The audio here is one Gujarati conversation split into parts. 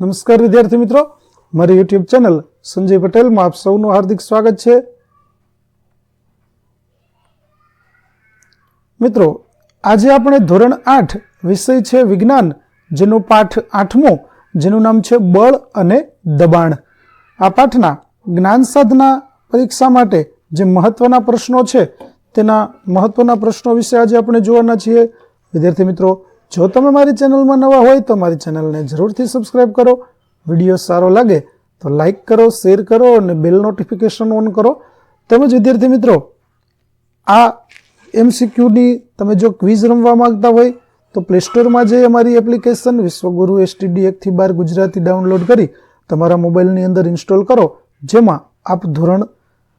નમસ્કાર વિદ્યાર્થી મિત્રો. મારી યુટ્યુબ ચેનલ સંજય પટેલમાં આપ સૌનું હાર્દિક સ્વાગત છે. મિત્રો, આજે આપણે ધોરણ આઠ વિષય છે વિજ્ઞાન, જેનો પાઠ આઠમો, જેનું નામ છે બળ અને દબાણ. આ પાઠના જ્ઞાન સાધના પરીક્ષા માટે જે મહત્વના પ્રશ્નો છે, તેના મહત્વના પ્રશ્નો વિશે આજે આપણે જોવાના છીએ. વિદ્યાર્થી મિત્રો જો તમે મારી ચેનલમાં નવા હોય તો મારી ચેનલને જરૂરથી સબસ્ક્રાઇબ કરો. વીડિયો સારો લાગે તો લાઈક કરો શેર કરો અને બેલ નોટિફિકેશન ઓન કરો. તેમજ વિદ્યાર્થી મિત્રો, આ એમસીક્યુની તમે જો ક્વિઝ રમવા માંગતા હોય તો પ્લે સ્ટોરમાં જઈ અમારી એપ્લિકેશન વિશ્વગુરુ એસટીડી એકથી બાર ગુજરાતી ડાઉનલોડ કરી તમારા મોબાઈલની અંદર ઇન્સ્ટોલ કરો. જેમાં આપ ધોરણ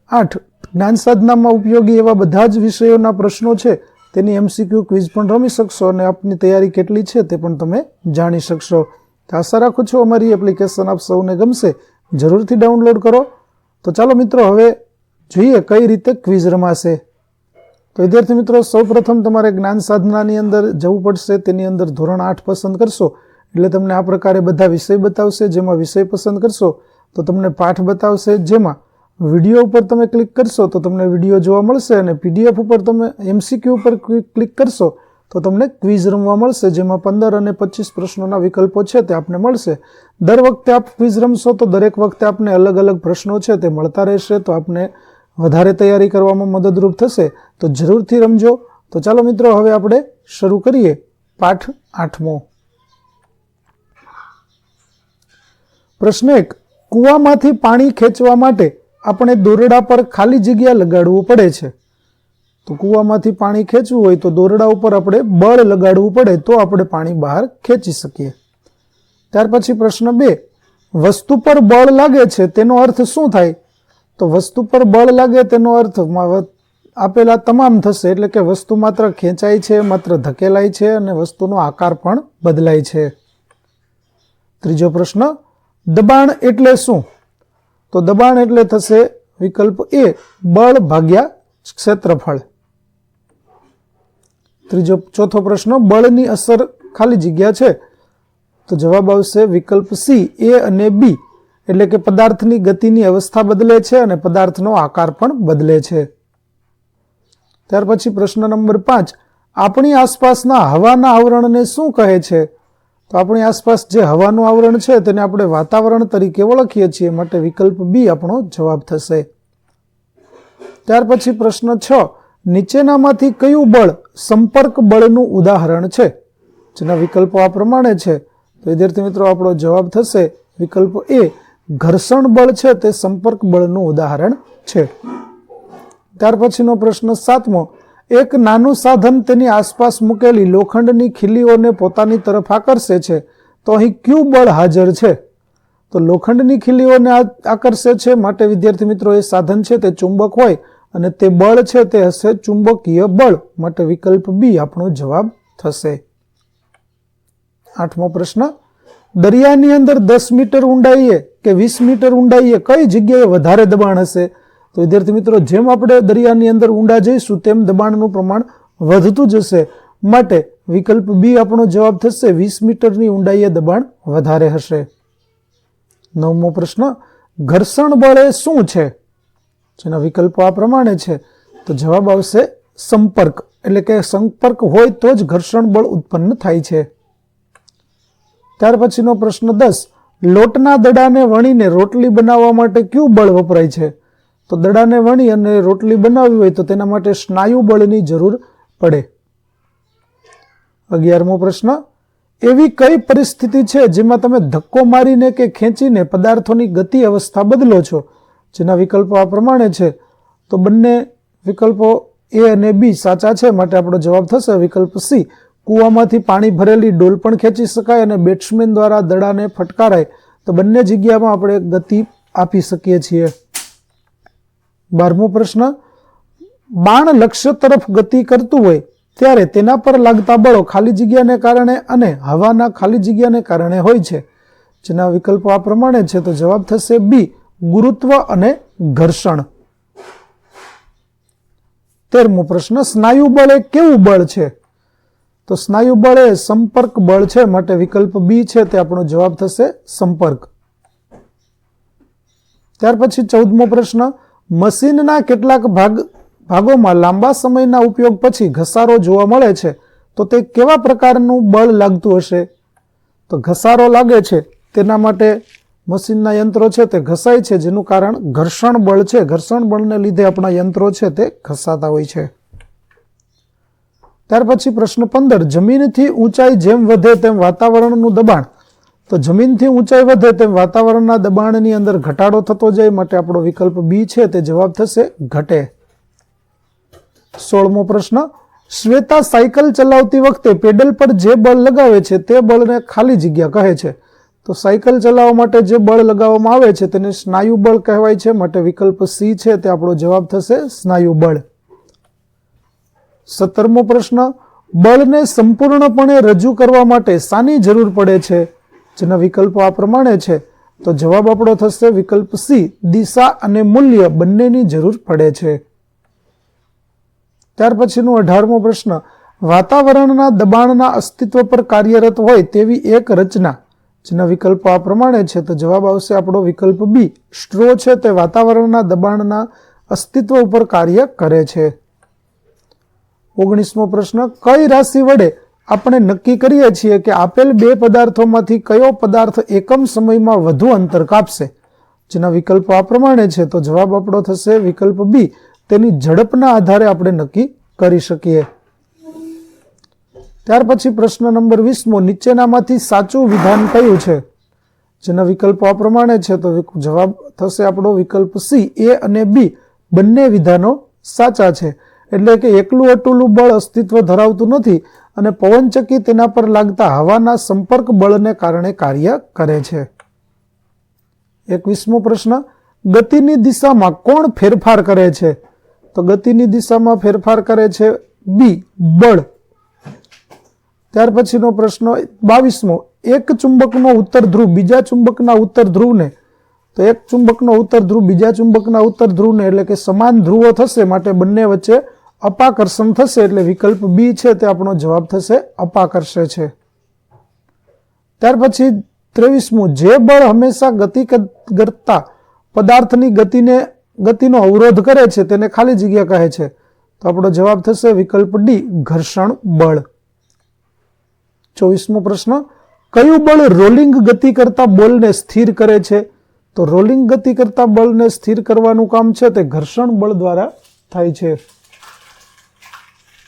આઠ જ્ઞાન સાધનામાં ઉપયોગી એવા બધા જ વિષયોના પ્રશ્નો છે તેની એમસીક્યુ ક્વિઝ પણ રમી શકશો અને આપની તૈયારી કેટલી છે તે પણ તમે જાણી શકશો. આશા રાખું છું અમારી એપ્લિકેશન આપ સૌને ગમશે. જરૂરથી ડાઉનલોડ કરો. તો ચાલો મિત્રો, હવે જોઈએ કઈ રીતે ક્વિઝ રમાશે. તો વિદ્યાર્થી મિત્રો, સૌપ્રથમ તમારે જ્ઞાન સાધનાની અંદર જવું પડશે. તેની અંદર ધોરણ આઠ પસંદ કરશો. એટલે તમને આ પ્રકારે બધા વિષય બતાવશે. જેમાં વિષય પસંદ કરશો તો તમને પાઠ બતાવશે. જેમાં વીડિયો ઉપર તમે ક્લિક કરશો તો તમને વીડિયો જોવા મળશે અને પીડીએફ ઉપર તમે એમસીક્યુ ઉપર ક્લિક કરશો તો તમને ક્વિઝ રમવા મળશે, જેમાં પંદર અને પચીસ પ્રશ્નોના વિકલ્પો છે તે આપને મળશે. દર વખતે આપ ક્વિઝ રમશો તો દરેક વખતે આપને અલગ અલગ પ્રશ્નો છે તે મળતા રહેશે તો આપને વધારે તૈયારી કરવામાં મદદરૂપ થશે. તો જરૂરથી રમજો. તો ચાલો મિત્રો, હવે આપણે શરૂ કરીએ પાઠ આઠમો. પ્રશ્ન એક, કૂવામાંથી પાણી ખેંચવા માટે આપણે દોરડા પર ખાલી જગ્યા લગાડવું પડે છે. તો કૂવામાંથી પાણી ખેંચવું હોય તો દોરડા ઉપર આપણે બળ લગાડવું પડે તો આપણે પાણી બહાર ખેંચી શકીએ. ત્યાર પછી પ્રશ્ન બે, વસ્તુ પર બળ લાગે છે તેનો અર્થ શું થાય? તો વસ્તુ પર બળ લાગે તેનો અર્થ આપેલા તમામ થશે એટલે કે વસ્તુ માત્ર ખેંચાય છે, માત્ર ધકેલાય છે અને વસ્તુનો આકાર પણ બદલાય છે. ત્રીજો પ્રશ્ન, દબાણ એટલે શું? તો દબાણ એટલે થશે વિકલ્પ એ બળ ભાગ્યા ક્ષેત્રફળ. ત્રીજો ચોથો પ્રશ્ન, બળની અસર ખાલી જગ્યા છે? તો જવાબ આવશે વિકલ્પ સી, એ અને બી. એટલે કે પદાર્થની ગતિની અવસ્થા બદલે છે અને પદાર્થનો આકાર પણ બદલે છે. ત્યાર પછી પ્રશ્ન નંબર પાંચ, આપણી આસપાસના હવાના આવરણને શું કહે છે? તો આપણી આસપાસ જે હવાનું આવરણ છે તેને આપણે વાતાવરણ તરીકે ઓળખીએ છીએ, માટે વિકલ્પ બી આપણો જવાબ થશે. ત્યાર પછી પ્રશ્ન છ, નીચેનામાંથી કયું બળ સંપર્ક બળનું ઉદાહરણ છે? જેના વિકલ્પો આ પ્રમાણે છે. તો વિદ્યાર્થી મિત્રો, આપણો જવાબ થશે, વિકલ્પ એ, ઘર્ષણ બળ છે તે સંપર્ક બળનું ઉદાહરણ છે. ત્યાર પછીનો પ્રશ્ન સાતમો એક નાનું સાધન તેની આસપાસ મૂકેલી લોખંડની ખીલીઓને પોતાની તરફ આકર્ષે છે. તો અહીં ક્યુ બળ હાજર છે? તો લોખંડની ખીલીઓને આકર્ષે છે માટે વિદ્યાર્થી મિત્રો, એ સાધન છે તે ચુંબક હોય અને તે બળ છે તે હશે ચુંબકીય બળ માટે વિકલ્પ બી આપણો જવાબ થશે. આઠમો પ્રશ્ન, દરિયાની અંદર દસ મીટર ઊંડાઈએ કે વીસ મીટર ઊંડાઈએ કઈ જગ્યાએ વધારે દબાણ હશે? તો વિદ્યાર્થી મિત્રો, જેમ આપણે દરિયાની અંદર ઊંડા જઈશું, તેમ દબાણનું પ્રમાણ વધતું જશે. માટે વિકલ્પ બી આપણો જવાબ થશે, વીસ મીટરની ઊંડાઈએ દબાણ વધારે હશે. નવમો પ્રશ્ન, ઘર્ષણ બળ એ શું છે? જેના વિકલ્પો આ પ્રમાણે છે. તો જવાબ આવશે, સંપર્ક. એટલે કે સંપર્ક હોય તો જ ઘર્ષણ બળ ઉત્પન્ન થાય છે. ત્યાર પછીનો પ્રશ્ન દસ, લોટના દડાને વણીને રોટલી બનાવવા માટે કયું બળ વપરાય છે? તો દડાને વણી અને રોટલી બનાવવી હોય તો તેના માટે સ્નાયુ બળની જરૂર પડે. અગિયારમો પ્રશ્ન, એવી કઈ પરિસ્થિતિ છે જેમાં તમે ધક્કો મારીને કે ખેંચીને પદાર્થોની ગતિ અવસ્થા બદલો છો? જેના વિકલ્પો આ પ્રમાણે છે. તો બંને વિકલ્પો એ અને બી સાચા છે માટે આપણો જવાબ થશે વિકલ્પ સી. કૂવામાંથી પાણી ભરેલી ડોલ પણ ખેંચી શકાય અને બેટ્સમેન દ્વારા દડાને ફટકારાય. તો બંને જગ્યામાં આપણે ગતિ આપી શકીએ છીએ. બારમો પ્રશ્ન, બાણ લક્ષ્ય તરફ ગતિ કરતું હોય ત્યારે તેના પર લાગતા બળો ખાલી જગ્યાને કારણે અને હવાના ખાલી જગ્યાને કારણે હોય છે. જેના વિકલ્પો આ પ્રમાણે છે. તો જવાબ થશે બી ગુરુત્વ અને ઘર્ષણ. તેરમો પ્રશ્ન, સ્નાયુ બળ એ કેવું બળ છે? તો સ્નાયુ બળ એ સંપર્ક બળ છે માટે વિકલ્પ બી છે. તે આપણો જવાબ થશે સંપર્ક. ત્યાર પછી ચૌદમો પ્રશ્ન મશીનના કેટલાક ભાગ ભાગોમાં લાંબા સમયના ઉપયોગ પછી ઘસારો જોવા મળે છે. તો તે કેવા પ્રકારનું બળ લાગતું હશે? તો ઘસારો લાગે છે. તેના માટે મશીનના યંત્રો છે તે ઘસાય છે, જેનું કારણ ઘર્ષણ બળ છે. ઘર્ષણ બળને લીધે આપણા યંત્રો છે તે ઘસાતા હોય છે. ત્યાર પછી પ્રશ્ન પંદર. જમીનથી ઊંચાઈ જેમ વધે તેમ વાતાવરણનું દબાણ. તો જમીનથી ઊંચાઈ વધે તેમ વાતાવરણના દબાણની અંદર ઘટાડો થતો જાય માટે આપણો વિકલ્પ બી છે. તે જવાબ થશે ઘટે. સોળમો પ્રશ્ન, શ્વેતા સાયકલ ચલાવતી વખતે પેડલ પર જે બળ લગાવે છે તે બળને ખાલી જગ્યા કહે છે. તો સાયકલ ચલાવવા માટે જે બળ લગાવવામાં આવે છે તેને સ્નાયુ બળ કહેવાય છે. માટે વિકલ્પ સી છે. તે આપણો જવાબ થશે સ્નાયુ બળ. સત્તરમો પ્રશ્ન, બળને સંપૂર્ણપણે રજૂ કરવા માટે શાની જરૂર પડે છે? જેના વિકલ્પો આ પ્રમાણે છે, તો જવાબ આપણો થશે વિકલ્પ સી, દિશા અને મૂલ્ય બંનેની જરૂર પડે છે. ત્યાર પછીનો અઢારમો પ્રશ્ન, વાતાવરણના દબાણના અસ્તિત્વ પર કાર્યરત હોય તેવી એક રચના. જેના વિકલ્પો આ પ્રમાણે છે, તો જવાબ આવશે આપણો વિકલ્પ બી, સ્ટ્રો છે તે વાતાવરણના દબાણના અસ્તિત્વ ઉપર કાર્ય કરે છે. ઓગણીસમો પ્રશ્ન, કઈ રાશિ વડે આપણે નક્કી કરીએ છીએ કે આપેલ બે પદાર્થોમાંથી કયો પદાર્થ એકમ સમયમાં વધુ અંતર કાપશે? જેના વિકલ્પો આ પ્રમાણે છે. તો જવાબ આપણો થશે વિકલ્પ બી. તેની ઝડપના આધારે આપણે નક્કી કરી શકીએ. ત્યાર પછી પ્રશ્ન નંબર વીસમો, નીચેનામાંથી સાચું વિધાન કયું છે? જેના વિકલ્પો આ પ્રમાણે છે. તો જવાબ થશે આપણો વિકલ્પ સી. એ અને બી બંને વિધાનો સાચા છે. એટલે કે એકલું અટુલું બળ અસ્તિત્વ ધરાવતું નથી અને પવનચક્કી તેના પર લાગતા હવાના સંપર્ક બળને કારણે કાર્ય કરે છે. એકવીસમો પ્રશ્ન, ગતિની દિશામાં કોણ ફેરફાર કરે છે? તો ગતિની દિશામાં ફેરફાર કરે છે બી, બળ. ત્યાર પછીનો પ્રશ્ન, બાવીસમો, એક ચુંબકનો ઉત્તર ધ્રુવ બીજા ચુંબકના ઉત્તર ધ્રુવને, તો એક ચુંબકનો ઉત્તર ધ્રુવ બીજા ચુંબકના ઉત્તર ધ્રુવને એટલે કે સમાન ધ્રુવો થશે માટે બંને વચ્ચે અપાકર્ષણ થશે એટલે વિકલ્પ બી છે તે આપણો જવાબ થશે અપાકર્ષે છે. ત્યાર પછી ત્રેવીસમું, જે બળ હંમેશા ગતિ કરતા પદાર્થની ગતિને, ગતિનો અવરોધ કરે છે તેને ખાલી જગ્યા કહે છે. તો આપણો જવાબ થશે વિકલ્પ ડી ઘર્ષણ બળ. ચોવીસમો પ્રશ્ન, કયું બળ રોલિંગ ગતિ કરતા બોલને સ્થિર કરે છે? તો રોલિંગ ગતિ કરતા બળને સ્થિર કરવાનું કામ છે તે ઘર્ષણ બળ દ્વારા થાય છે.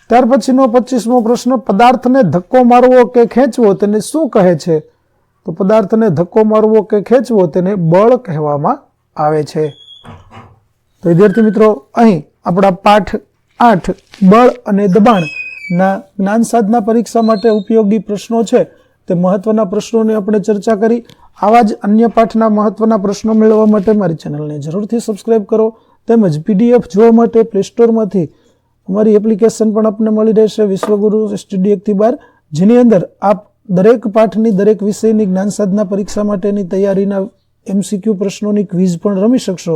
ત્યાર પછીનો પચીસમો પ્રશ્ન, પદાર્થને ધક્કો મારવો કે ખેંચવો તેને શું કહે છે? તો પદાર્થને ધક્કો મારવો કે ખેંચવો તેને બળ કહેવામાં આવે છે. તો વિદ્યાર્થી મિત્રો, અહીં આપણા પાઠ આઠ, બળ અને દબાણના જ્ઞાન સાધના પરીક્ષા માટે ઉપયોગી પ્રશ્નો છે. તે મહત્વના પ્રશ્નોની આપણે ચર્ચા કરી. આવા જ અન્ય પાઠના મહત્વના પ્રશ્નો મેળવવા માટે મારી ચેનલને જરૂરથી સબસ્ક્રાઈબ કરો. તેમજ પીડીએફ જોવા માટે પ્લે સ્ટોરમાંથી અમારી એપ્લિકેશન પણ આપને મળી રહેશે વિશ્વગુરુ સ્ટડી એકથી બાર, જેની અંદર આપ દરેક પાઠની, દરેક વિષયની જ્ઞાન સાધના પરીક્ષા માટેની તૈયારીના એમસીક્યુ પ્રશ્નોની ક્વિઝ પણ રમી શકશો,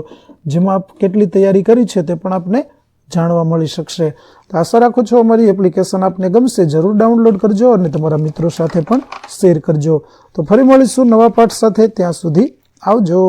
જેમાં આપ કેટલી તૈયારી કરી છે તે પણ આપને જાણવા મળી શકશે. તો આશા રાખું છું અમારી એપ્લિકેશન આપને ગમશે, જરૂર ડાઉનલોડ કરજો અને તમારા મિત્રો સાથે પણ શેર કરજો. તો ફરી મળીશું નવા પાઠ સાથે, ત્યાં સુધી આવજો.